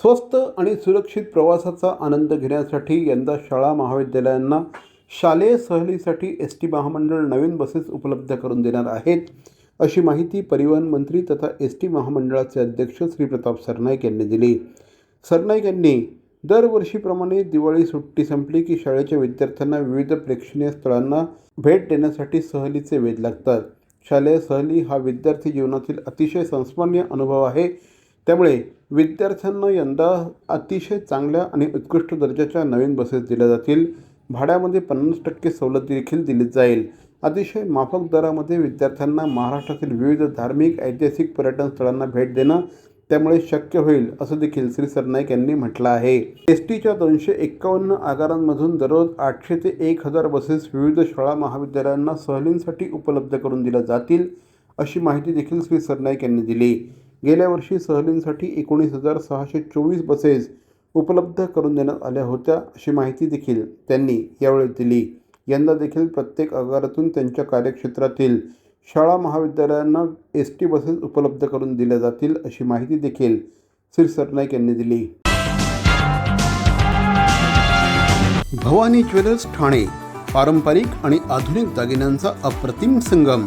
स्वस्त आणि सुरक्षित प्रवासाचा आनंद घेण्यासाठी यंदा शाळा महाविद्यालयांना शालेय सहलीसाठी एस टी महामंडळ नवीन बसेस उपलब्ध करून देणार आहेत अशी माहिती परिवहन मंत्री तथा एस टी महामंडळाचे अध्यक्ष श्री प्रताप सरनाईक यांनी दिली. सरनाईक यांनी दरवर्षीप्रमाणे दिवाळी सुट्टी संपली की शाळेच्या विद्यार्थ्यांना विविध प्रेक्षणीय स्थळांना भेट देण्यासाठी सहलीचे वेध लागतात. शालेय सहली हा विद्यार्थी जीवनातील अतिशय संस्मरणीय अनुभव आहे. त्यामुळे विद्यार्थ्यांना यंदा अतिशय चांगल्या आणि उत्कृष्ट दर्जाच्या नवीन बसेस दिल्या जातील. भाड्यामध्ये पन्नास टक्के सवलत देखील दिली जाईल. अतिशय माफक दरामध्ये विद्यार्थ्यांना महाराष्ट्रातील विविध धार्मिक ऐतिहासिक पर्यटन स्थळांना भेट देणं त्यामुळे शक्य होईल असं देखील श्री सरनाईक यांनी म्हटलं आहे. एस टीच्या दोनशे एक्कावन्न आगारांमधून दररोज आठशे ते एक हजार बसेस विविध शाळा महाविद्यालयांना सहलींसाठी उपलब्ध करून दिल्या जातील अशी माहिती देखील श्री सरनाईक यांनी दिली. गेल्या वर्षी सहलींसाठी एकोणीस हजार सहाशे चोवीस बसेस उपलब्ध करून देण्यात आल्या होत्या अशी माहिती देखील त्यांनी यावेळी दिली. यंदा देखील प्रत्येक आगारातून त्यांच्या कार्यक्षेत्रातील शाळा महाविद्यालयांना एस टी बसेस उपलब्ध करून दिल्या जातील अशी माहिती देखील श्री सरनाईक यांनी दिली. भवानी ज्वेलर्स ठाणे पारंपरिक आणि आधुनिक दागिन्यांचा अप्रतिम संगम